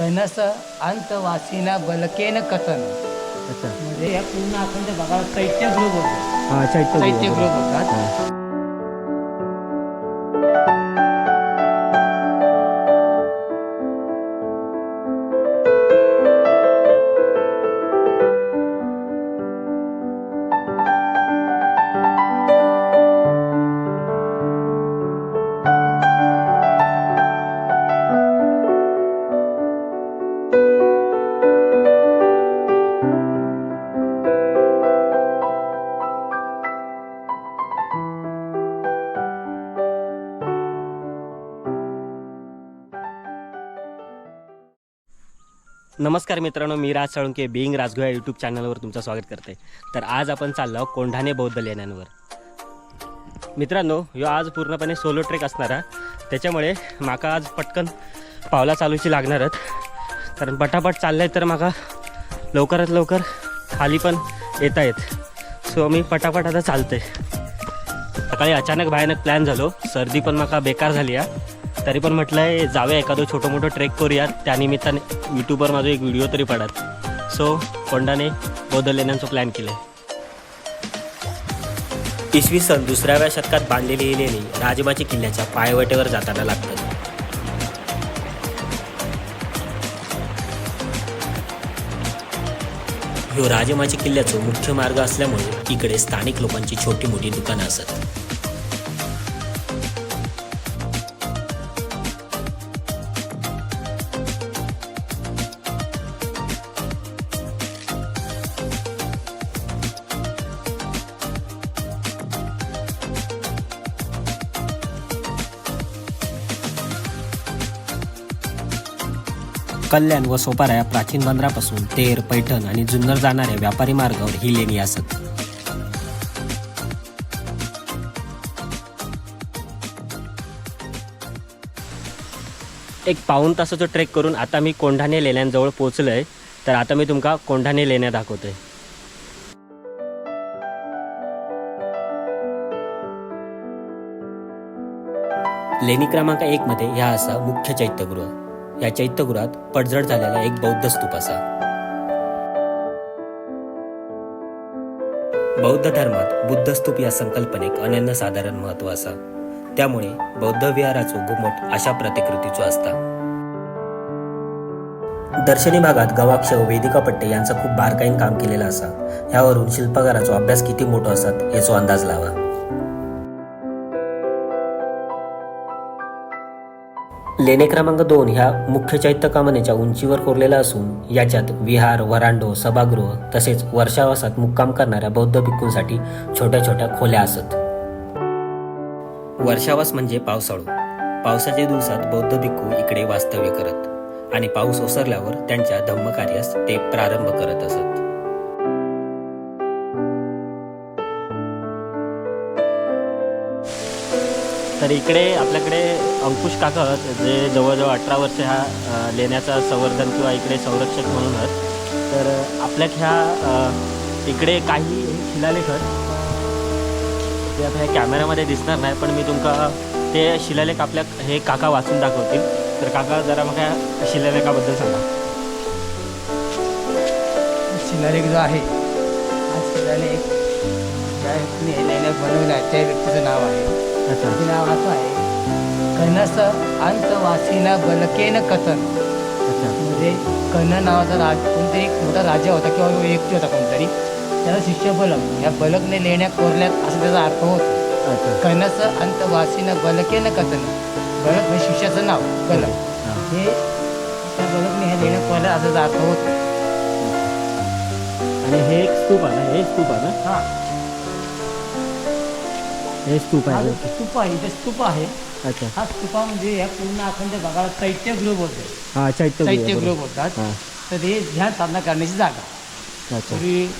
कनस अंतवासीना बलकेन कथन. अच्छा. म्हणजे या पूर्ण अखंड भागाला चैत्य गृह बोलतात हा चैत्य. गृह नमस्कार मित्रांनो मी राज साळुंके बिईंग राजगोया यूट्यूब चॅनलवर तुमचं स्वागत करते. तर आज आपण चाललो कोंढाणे बौद्ध लेण्यांवर. मित्रांनो ह्यो आज पूर्णपणे सोलो ट्रेक असणार त्याच्यामुळे माका आज पटकन पावला चालूची लागणारच कारण पटापट चाललं आहे तर माका लवकरात लवकर खाली पण येता येत. सो मी पटापट आता चालते सकाळी अचानक भयानक प्लॅन झालो. सर्दी पण माका बेकार झाली आहे. तरी पण म्हटलंय जाऊया एखादं छोटं मोठं ट्रेक करूयात त्यानिमित्ताने यूट्यूबवर माझा एक व्हिडिओ तरी पडत. सो कोंडाने बौद्ध लेण्यांचं प्लॅन केलं इसवी सन दुसऱ्याव्या शतकात बांधलेली ही लेणी राजमाची किल्ल्याच्या पायवटेवर जाताना लागतात ह्यो राजमाची किल्ल्याचं मुख्य मार्ग असल्यामुळे इकडे स्थानिक लोकांची छोटी मोठी दुकानं असत कल्याण व सोपारा या प्राचीन बंदरापासून तेर पैठण आणि जुन्नर जाणाऱ्या व्यापारी मार्गावर ही लेणी असत. एक पाऊण तासाचा ट्रेक करून आता मी कोंढाणे लेण्यांजवळ पोहोचलोय. तर आता मी तुमका कोंढाणे लेण्या दाखवतोय. लेणी क्रमांक एक मध्ये ह्या असा मुख्य चैत्यगृह. या चैत्यगृहात पडझड झालेला एक बौद्ध स्तूप असा. बौद्ध धर्मात बुद्ध स्तूप या संकल्पनेक अनन्यसाधारण महत्त्व असा. त्यामुळे बौद्ध विहाराचो घुमट अशा प्रतिकृतीचो असता. दर्शनी भागात गवाक्ष व वेदिका पट्टे यांचं खूप बारकाईन काम केलेलं असा. यावरून शिल्पकाराचा अभ्यास किती मोठा असत याचा अंदाज लावा. लेणे क्रमांक दोन ह्या मुख्य चैत्य कामनेच्या उंचीवर कोरलेला असून याच्यात विहार वरांडो सभागृह तसेच वर्षावासात मुक्काम करणाऱ्या बौद्ध भिक्खूंसाठी छोट्या छोट्या खोल्या असत. वर्षावास म्हणजे पावसाळू. पावसाच्या दिवसात बौद्ध भिक्खू इकडे वास्तव्य करत आणि पाऊस ओसरल्यावर त्यांच्या धम्मकार्यास ते प्रारंभ करत असत. तर इकडे आपल्याकडे अंकुश काका जे जवळजवळ अठरा वर्ष ह्या लेण्याचा संवर्धन किंवा इकडे संरक्षक म्हणून आहेत. तर आपल्या ह्या इकडे काही शिलालेख आहेत. ते आता ह्या कॅमेऱ्यामध्ये दिसणार नाही पण मी तुमका ते शिलालेख आपल्या हे काका वाचून दाखवतील. तर काका जरा मग ह्या शिलालेखाबद्दल सांगा. शिलालेख जो आहे हा शिलालेख ज्या व्यक्तीने हे लेण्या बनवल्या त्या व्यक्तीचं नाव आहे. आहे. कनस अंतवासीना बलकेन कथन. म्हणजे कन्न नावाचा राज कोणतरी एक मोठा राजा होता किंवा व्यक्ती होता कोणतरी. त्याला शिष्य बलक या बलकने लेण्या कोरल्यात असं त्याचा अर्थ होतो. कनस अंतवासीनं बलकेन कथन. बलक म्हणजे शिष्याचं नाव बलक. हां. हे त्या बलकने ह्या लेण्या कोरल्या असा अर्थ होतो. आणि हे एक स्तूप आहे हे स्तूप आहे ना? हां. हे स्तूप हा आहे स्तूप आहे इथे स्तूप आहे. अच्छा. हा स्तूपा म्हणजे या पूर्ण अखंड भागाला चैत्यगृह बोलते हा चैत्य चैत्यगृह बोलतात. हां. तर हे ध्यान साधना करण्याची जागा. अच्छा. पूर्वी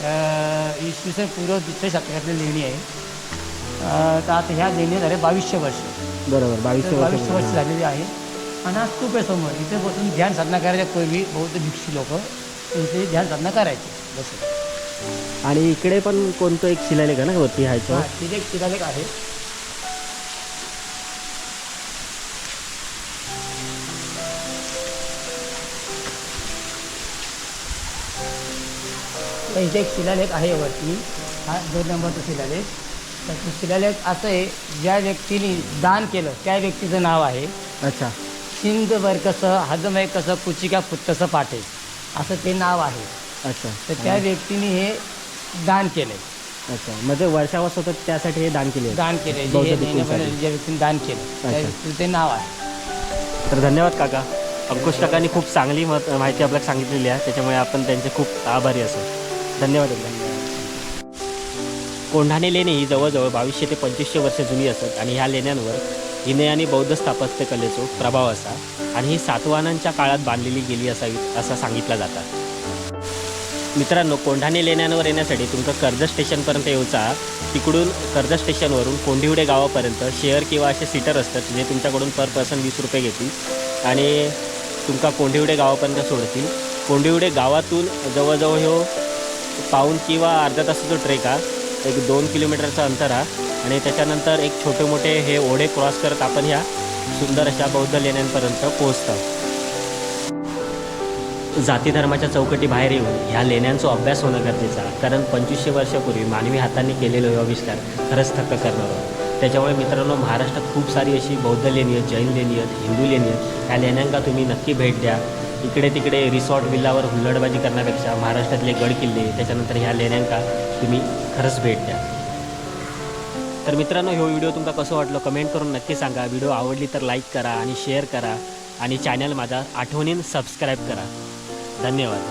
अं, इसवी सन पूर्व दुसऱ्या शतकातली लेणी आहे. अं, तर आता ह्या लेणी झाल्या बावीसशे वर्ष. बरोबर बावीसशे तर बावीसशे वर्ष वर्ष झालेली आहे. आणि हा स्तूप आहे समोर. इथे बसून ध्यान साधना करायच्या पूर्वी बौद्ध भिक्षू लोक इथे ध्यान साधना करायचे. बसून आणि इकडे पण कोणतं एक शिलालेख आहे ना वरती हायचं तिथे एक शिलालेख आहे. इथे एक शिलालेख आहे वरती. हा दोन नंबरचा शिलालेख. तर तो शिलालेख असं आहे ज्या व्यक्तीने दान केलं त्या व्यक्तीचं नाव आहे. अच्छा. सिंध कसं हजमय कसं कुचिका पुत्तसं पाटे असं ते नाव आहे. अच्छा. तर त्या व्यक्तीने हे दान केलंय अच्छा. म्हणजे वर्षावास होतं त्यासाठी हे दान केले. दान केलंय जे हे. नेण्यामध्ये ज्या व्यक्तीने दान केलं. त्या अच्छा. व्यक्तीचं ते नाव आहे. तर धन्यवाद काका. अंकुश काकांनी खूप चांगली मत माहिती आपल्याला सांगितलेली आहे. त्याच्यामुळे आपण त्यांचे खूप आभारी असो. धन्यवाद एकदा. कोंढाणे लेणी ही जवळजवळ बावीसशे ते पंचवीसशे वर्ष जुनी असत आणि ह्या लेण्यांवर हिने आणि बौद्ध स्थापत्य कलेचो प्रभाव असा आणि ही सातवाहनांच्या काळात बांधलेली गेली असावी असं सांगितलं जातं. मित्रांनो कोंढाणे लेण्यांवर येण्यासाठी तुमचं कर्जत स्टेशनपर्यंत येऊचा. तिकडून कर्जत स्टेशनवरून कोंढिवडे गावापर्यंत शेअर किंवा असे सीटर असतात जे तुमच्याकडून पर पर्सन वीस रुपये घेतील आणि तुमका कोंढिवडे गावापर्यंत सोडतील. कोंढिवडे गावातून जवळजवळ हो पाऊन किंवा अर्धा तासाचा ट्रेक हा एक दोन किलोमीटरचं अंतर हा. आणि त्याच्यानंतर एक छोटे मोठे हे ओढे क्रॉस करत आपण ह्या सुंदर अशा बौद्ध लेण्यांपर्यंत पोहोचतो. जाती धर्माच्या चौकटी बाहेर येऊन ह्या लेण्यांचा अभ्यास होणं गरजेचं आहे. कारण पंचवीसशे वर्षापूर्वी मानवी हातांनी केलेलं हे आविष्कार खरंच थक्क करणार त्याच्यामुळे मित्रांनो महाराष्ट्रात खूप सारी अशी बौद्ध लेणी आहेत जैन लेणी आहेत हिंदू लेणी आहेत ह्या लेण्यांका तुम्ही नक्की भेट द्या. इकडे तिकडे रिसॉर्ट विल्लावर हुल्लडबाजी करण्यापेक्षा महाराष्ट्रातले गड किल्ले त्याच्यानंतर ह्या लेण्यांका तुम्ही खरंच भेट द्या. तर मित्रांनो हा व्हिडिओ तुमका कसं वाटलं कमेंट करून नक्की सांगा. व्हिडिओ आवडली तर लाईक करा आणि शेअर करा. आणि चॅनल माझा आठवणीन सबस्क्राईब करा. ಧನ್ಯವಾದ